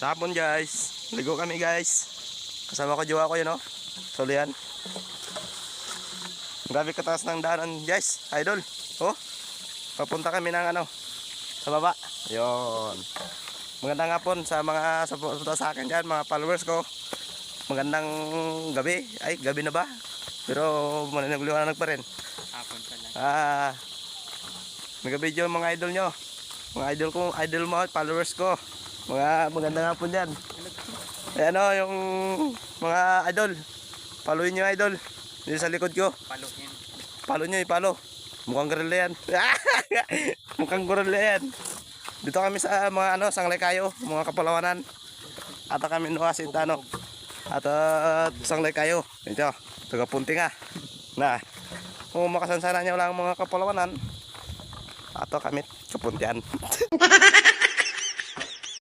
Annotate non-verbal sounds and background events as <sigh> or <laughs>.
Tapon guys. Ligo kami guys. Kasama ko jowa ko yun oh. Solian. Grabe kataas ng daanan guys. Idol. Oh. Papunta kami ng ano. Sa baba. Yon. Magandang hapon sa mga sa, sa akin dyan, mga followers ko. Magandang gabi. Ay, gabi na ba? Pero mananagliwanag pa rin. Hapon pa lang. Ah, yung mga idol nyo. Mga idol ko, idol mo, followers ko. Mga magandang hapon dyan. Ayan o, yung mga idol. Paluin nyo idol. Dito sa likod ko. Paluhin. Palo nyo, ipalo. Mukhang gorilla yan. <laughs> Mukhang gorilla yan. Dito kami sa mga ano, sanglay kayo, mga kapalawanan. At kami no Asintano. At uh, sanglay kayo. Ito, taga punting ah. Na, kung makasansana nyo lang mga kapalawanan, ato kami kapuntian. <laughs>